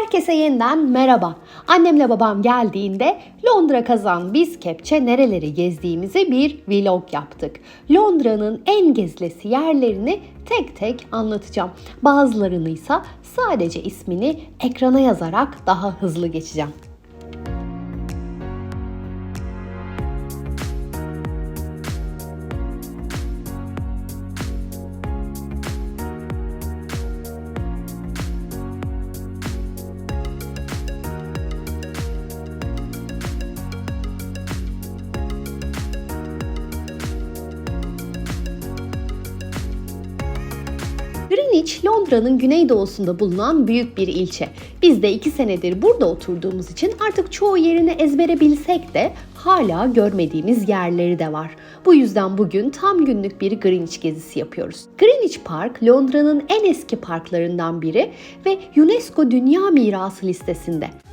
Herkese yeniden merhaba. Annemle babam geldiğinde Londra kazan biz kepçe nereleri gezdiğimizi bir vlog yaptık. Londra'nın en gezilesi yerlerini tek tek anlatacağım. Bazılarını ise sadece ismini ekrana yazarak daha hızlı geçeceğim. Londra'nın güneydoğusunda bulunan büyük bir ilçe. Biz de iki senedir burada oturduğumuz için artık çoğu yerini ezbere bilsek de hala görmediğimiz yerleri de var. Bu yüzden bugün tam günlük bir Greenwich gezisi yapıyoruz. Greenwich Park, Londra'nın en eski parklarından biri ve UNESCO Dünya Mirası listesinde.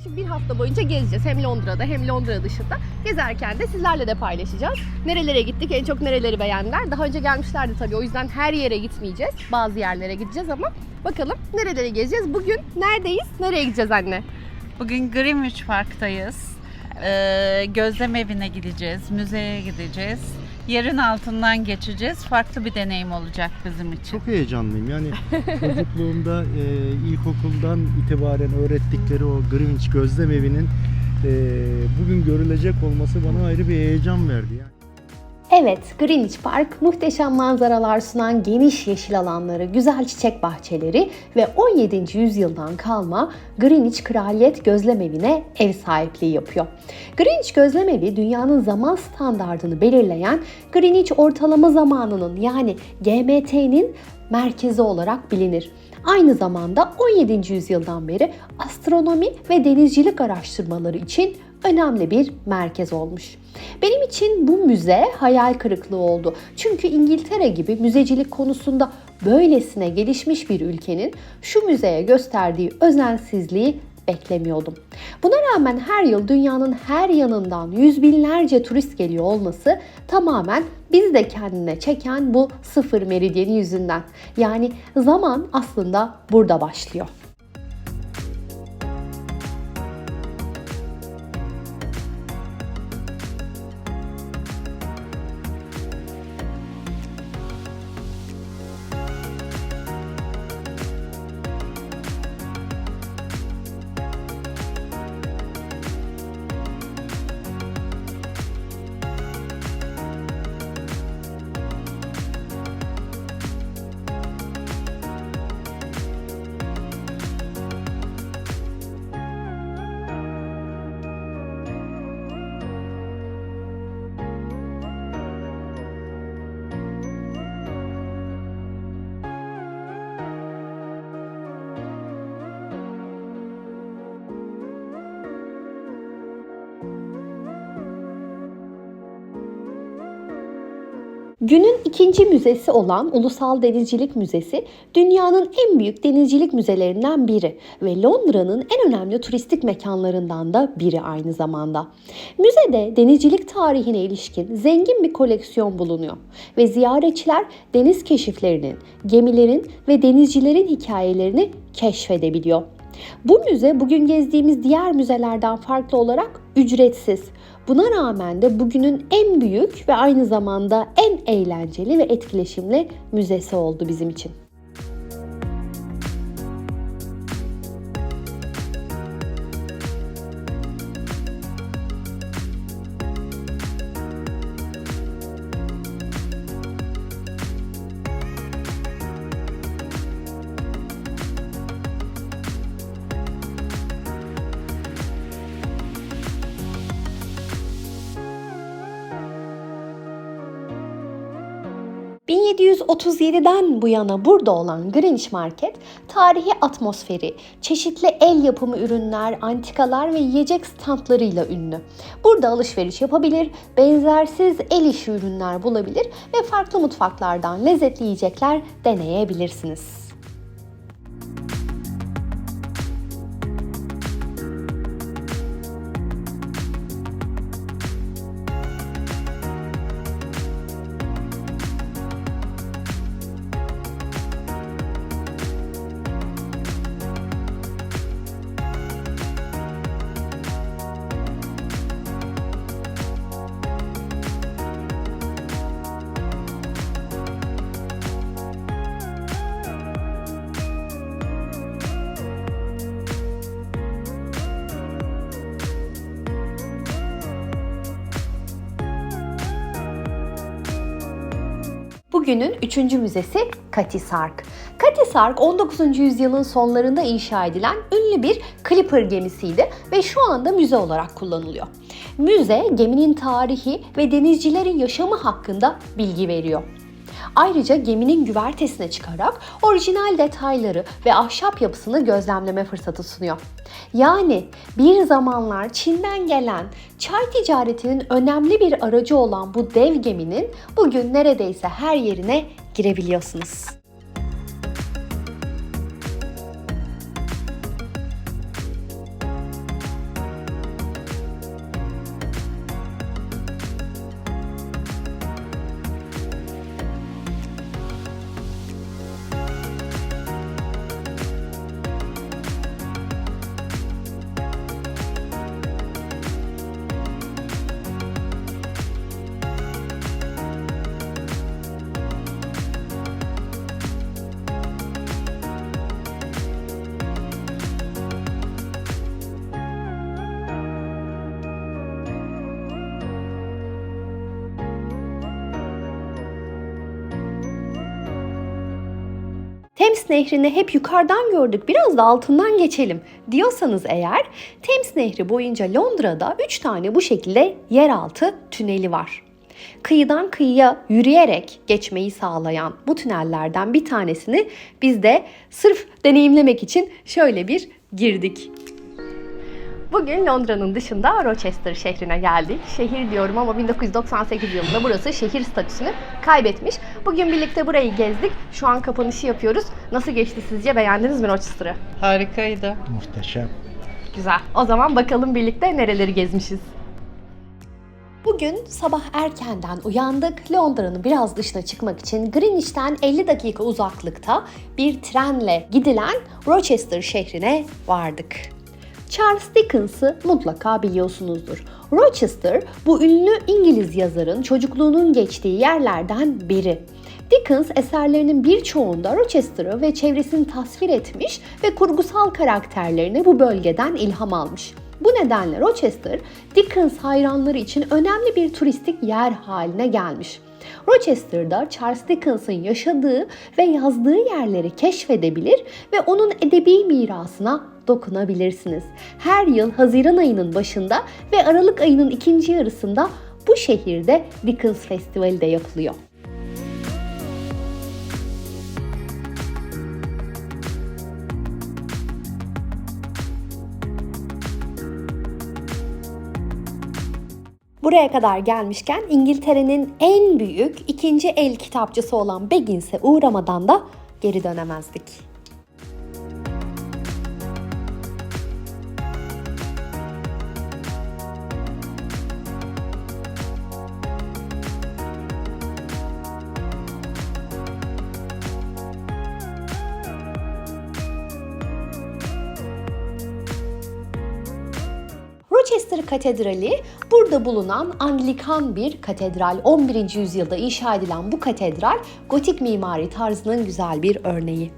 Yaklaşık bir hafta boyunca gezeceğiz. Hem Londra'da hem Londra dışında. Gezerken de sizlerle de paylaşacağız. Nerelere gittik, en çok nereleri beğendiler. Daha önce gelmişlerdi tabii. O yüzden her yere gitmeyeceğiz. Bazı yerlere gideceğiz ama bakalım nereleri gezeceğiz. Bugün neredeyiz? Nereye gideceğiz anne? Bugün Greenwich Park'tayız. Ee, gözlem evine gideceğiz, müzeye gideceğiz. Yerin altından geçeceğiz. Farklı bir deneyim olacak bizim için. Çok heyecanlıyım. Yani çocukluğumda e, ilkokuldan itibaren öğrettikleri o Greenwich Gözlem Evi'nin e, bugün görülecek olması bana ayrı bir heyecan verdi. Yani. Evet, Greenwich Park muhteşem manzaralar sunan geniş yeşil alanları, güzel çiçek bahçeleri ve 17. yüzyıldan kalma Greenwich Kraliyet Gözlem Evi'ne ev sahipliği yapıyor. Greenwich Gözlem Evi dünyanın zaman standardını belirleyen Greenwich ortalama zamanının yani GMT'nin merkezi olarak bilinir. Aynı zamanda 17. yüzyıldan beri astronomi ve denizcilik araştırmaları için önemli bir merkez olmuş. Benim için bu müze hayal kırıklığı oldu. Çünkü İngiltere gibi müzecilik konusunda böylesine gelişmiş bir ülkenin şu müzeye gösterdiği özensizliği beklemiyordum. Buna rağmen her yıl dünyanın her yanından yüz binlerce turist geliyor olması tamamen bizi de kendine çeken bu sıfır meridyeni yüzünden. Yani zaman aslında burada başlıyor. Günün ikinci müzesi olan Ulusal Denizcilik Müzesi dünyanın en büyük denizcilik müzelerinden biri ve Londra'nın en önemli turistik mekanlarından da biri aynı zamanda. Müzede denizcilik tarihine ilişkin zengin bir koleksiyon bulunuyor ve ziyaretçiler deniz keşiflerinin, gemilerin ve denizcilerin hikayelerini keşfedebiliyor. Bu müze bugün gezdiğimiz diğer müzelerden farklı olarak ücretsiz. Buna rağmen de bugünün en büyük ve aynı zamanda en eğlenceli ve etkileşimli müzesi oldu bizim için. ...1737'den bu yana burada olan Greenwich Market, tarihi atmosferi, çeşitli el yapımı ürünler, antikalar ve yiyecek standlarıyla ünlü. Burada alışveriş yapabilir, benzersiz el işi ürünler bulabilir ve farklı mutfaklardan lezzetli yiyecekler deneyebilirsiniz. Bugünün üçüncü müzesi Cutty Sark. Cutty Sark 19. yüzyılın sonlarında inşa edilen ünlü bir Clipper gemisiydi ve şu anda müze olarak kullanılıyor. Müze geminin tarihi ve denizcilerin yaşamı hakkında bilgi veriyor. Ayrıca geminin güvertesine çıkarak orijinal detayları ve ahşap yapısını gözlemleme fırsatı sunuyor. Yani bir zamanlar Çin'den gelen çay ticaretinin önemli bir aracı olan bu dev geminin bugün neredeyse her yerine girebiliyorsunuz. Thames Nehri'ni hep yukarıdan gördük, biraz da altından geçelim diyorsanız eğer, Thames Nehri boyunca Londra'da 3 tane bu şekilde yeraltı tüneli var. Kıyıdan kıyıya yürüyerek geçmeyi sağlayan bu tünellerden bir tanesini biz de sırf deneyimlemek için şöyle bir girdik. Bugün Londra'nın dışında Rochester şehrine geldik. Şehir diyorum ama 1998 yılında burası şehir statüsünü kaybetmiş. Bugün birlikte burayı gezdik. Şu an kapanışı yapıyoruz. Nasıl geçti sizce? Beğendiniz mi Rochester'ı? Harikaydı. Muhteşem. Güzel. O zaman bakalım birlikte nereleri gezmişiz. Bugün sabah erkenden uyandık. Londra'nın biraz dışına çıkmak için Greenwich'ten 50 dakika uzaklıkta bir trenle gidilen Rochester şehrine vardık. Charles Dickens'ı mutlaka biliyorsunuzdur. Rochester bu ünlü İngiliz yazarın çocukluğunun geçtiği yerlerden biri. Dickens eserlerinin birçoğunda Rochester'ı ve çevresini tasvir etmiş ve kurgusal karakterlerini bu bölgeden ilham almış. Bu nedenle Rochester, Dickens hayranları için önemli bir turistik yer haline gelmiş. Rochester'da Charles Dickens'ın yaşadığı ve yazdığı yerleri keşfedebilir ve onun edebi mirasına dokunabilirsiniz. Her yıl Haziran ayının başında ve Aralık ayının ikinci yarısında bu şehirde Dickens Festivali de yapılıyor. Buraya kadar gelmişken İngiltere'nin en büyük ikinci el kitapçısı olan Baggins'e uğramadan da geri dönemezdik. Rochester Katedrali burada bulunan Anglikan bir katedral. 11. yüzyılda inşa edilen bu katedral gotik mimari tarzının güzel bir örneği.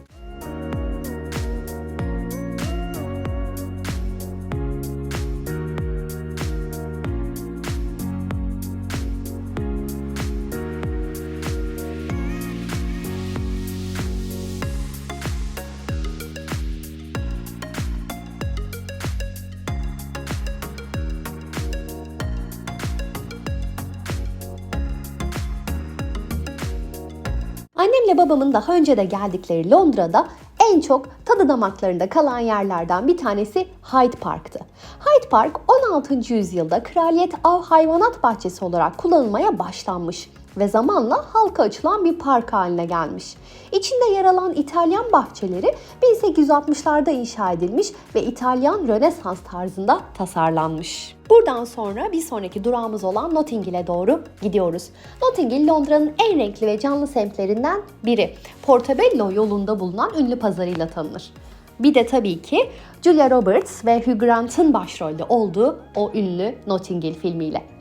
Annemle babamın daha önce de geldikleri Londra'da en çok tadı damaklarında kalan yerlerden bir tanesi Hyde Park'tı. Hyde Park 16. yüzyılda Kraliyet Av Hayvanat Bahçesi olarak kullanılmaya başlanmış ve zamanla halka açılan bir park haline gelmiş. İçinde yer alan İtalyan bahçeleri 1860'larda inşa edilmiş ve İtalyan Rönesans tarzında tasarlanmış. Buradan sonra bir sonraki durağımız olan Notting doğru gidiyoruz. Notting Londra'nın en renkli ve canlı semtlerinden biri. Portobello yolunda bulunan ünlü pazarıyla tanınır. Bir de tabii ki Julia Roberts ve Hugh Grant'ın başrolde olduğu o ünlü Notting filmiyle.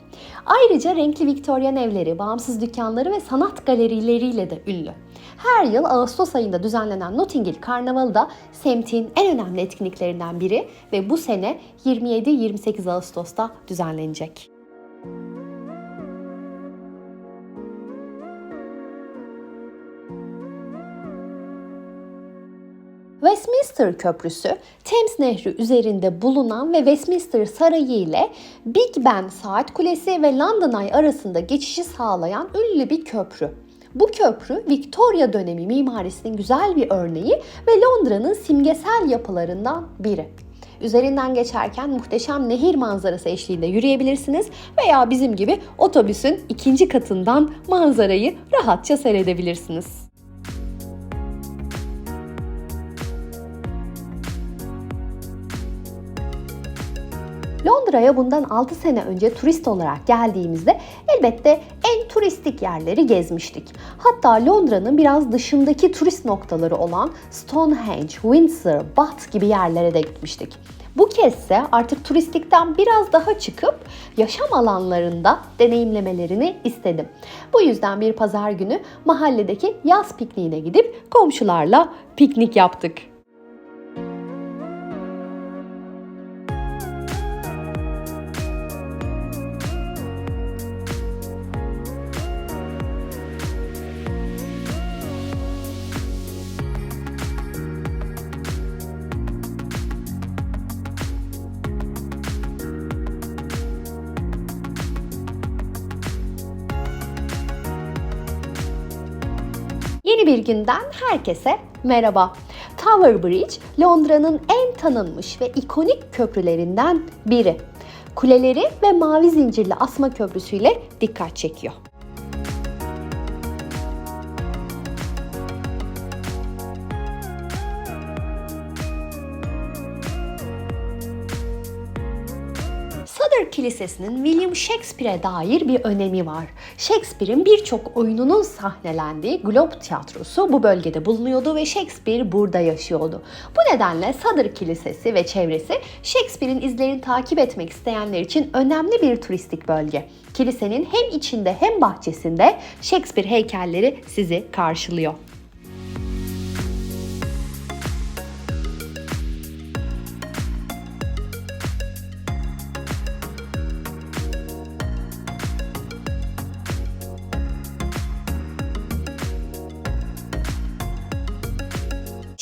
Ayrıca renkli Victorian evleri, bağımsız dükkanları ve sanat galerileriyle de ünlü. Her yıl Ağustos ayında düzenlenen Notting Hill Karnavalı da semtin en önemli etkinliklerinden biri ve bu sene 27-28 Ağustos'ta düzenlenecek. Westminster Köprüsü, Thames Nehri üzerinde bulunan ve Westminster Sarayı ile Big Ben Saat Kulesi ve London Eye arasında geçişi sağlayan ünlü bir köprü. Bu köprü Victoria dönemi mimarisinin güzel bir örneği ve Londra'nın simgesel yapılarından biri. Üzerinden geçerken muhteşem nehir manzarası eşliğinde yürüyebilirsiniz veya bizim gibi otobüsün ikinci katından manzarayı rahatça seyredebilirsiniz. Londra'ya bundan 6 sene önce turist olarak geldiğimizde elbette en turistik yerleri gezmiştik. Hatta Londra'nın biraz dışındaki turist noktaları olan Stonehenge, Windsor, Bath gibi yerlere de gitmiştik. Bu kezdse artık turistikten biraz daha çıkıp yaşam alanlarında deneyimlemelerini istedim. Bu yüzden bir pazar günü mahalledeki yaz pikniğine gidip komşularla piknik yaptık. Yeni bir günden herkese merhaba. Tower Bridge, Londra'nın en tanınmış ve ikonik köprülerinden biri. Kuleleri ve mavi zincirli asma köprüsüyle dikkat çekiyor. Kilisesi'nin William Shakespeare'e dair bir önemi var. Shakespeare'in birçok oyununun sahnelendiği Globe Tiyatrosu bu bölgede bulunuyordu ve Shakespeare burada yaşıyordu. Bu nedenle Southwark Kilisesi ve çevresi Shakespeare'in izlerini takip etmek isteyenler için önemli bir turistik bölge. Kilisenin hem içinde hem bahçesinde Shakespeare heykelleri sizi karşılıyor.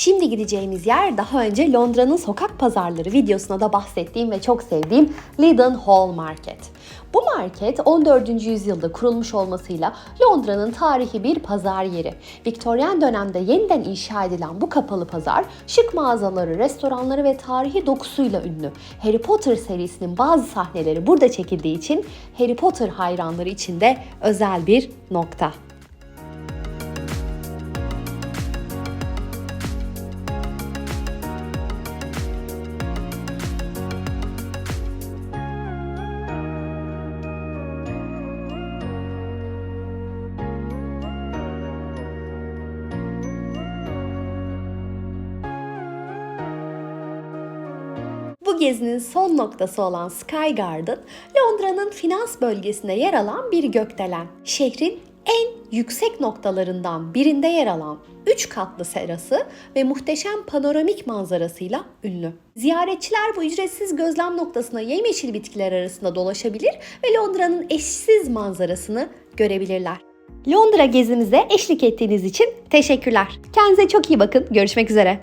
Şimdi gideceğimiz yer daha önce Londra'nın sokak pazarları videosuna da bahsettiğim ve çok sevdiğim Leaden Hall Market. Bu market 14. yüzyılda kurulmuş olmasıyla Londra'nın tarihi bir pazar yeri. Viktoryen dönemde yeniden inşa edilen bu kapalı pazar şık mağazaları, restoranları ve tarihi dokusuyla ünlü. Harry Potter serisinin bazı sahneleri burada çekildiği için Harry Potter hayranları için de özel bir nokta. Noktası olan Sky Garden, Londra'nın finans bölgesinde yer alan bir gökdelen. Şehrin en yüksek noktalarından birinde yer alan 3 katlı serası ve muhteşem panoramik manzarasıyla ünlü. Ziyaretçiler bu ücretsiz gözlem noktasına yemyeşil bitkiler arasında dolaşabilir ve Londra'nın eşsiz manzarasını görebilirler. Londra gezimize eşlik ettiğiniz için teşekkürler. Kendinize çok iyi bakın. Görüşmek üzere.